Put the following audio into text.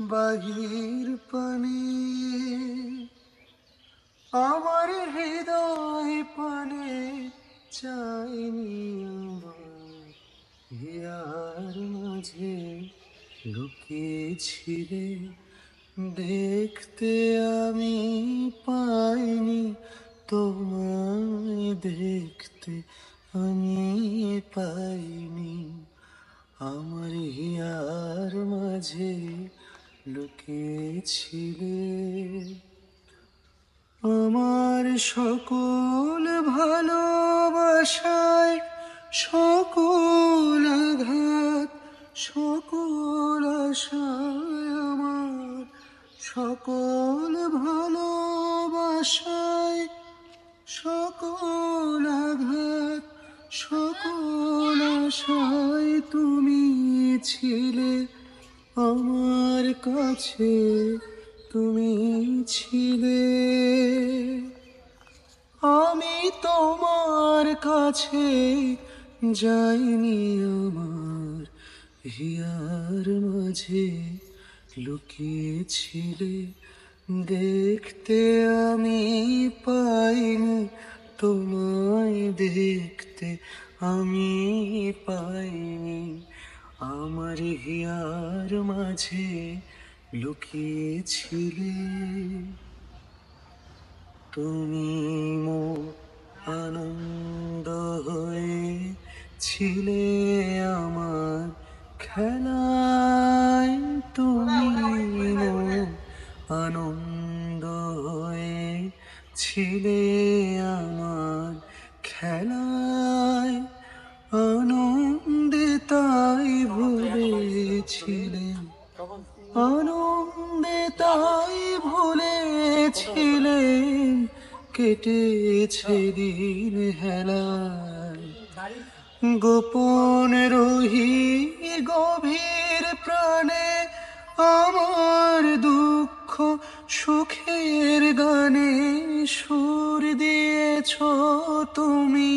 বাহির পানি, আমার হৃদয় পানে চাইনি আমার মাঝে লুকিয়েছিলে, দেখতে আমি পাইনি, তোমায় দেখতে আমি পাইনি, আমার হিয়ার মাঝে লুকিয়েছিলে। আমার সকল ভালোবাসায় সকল আঘাত, সকল আশায় আমার সকল ভালোবাসায় সকল আঘাত, সকল আশায় তুমি ছিলে আমার কাছে তুমি ছিলে। আমি তোমার কাছে যাইনি আমার হিয়ার মাঝে। লুকিয়েছিলে দেখতে আমি পাইনি, তোমায় দেখতে আমি পাইনি। আমার হিয়ার মাঝে লুকিয়েছিলে। তুমি মো আনন্দ হয়ে ছিলে আমার খেলায়। তুমি মো আনন্দ হয়ে ছিলে আমার খেলায়। আনন্দে তাই ভুলেছিলেন, কেটেছে দিন হেলায়। গোপন রহি গভীর প্রাণে আমার দুঃখ সুখের গানে সুর দিয়েছ তুমি।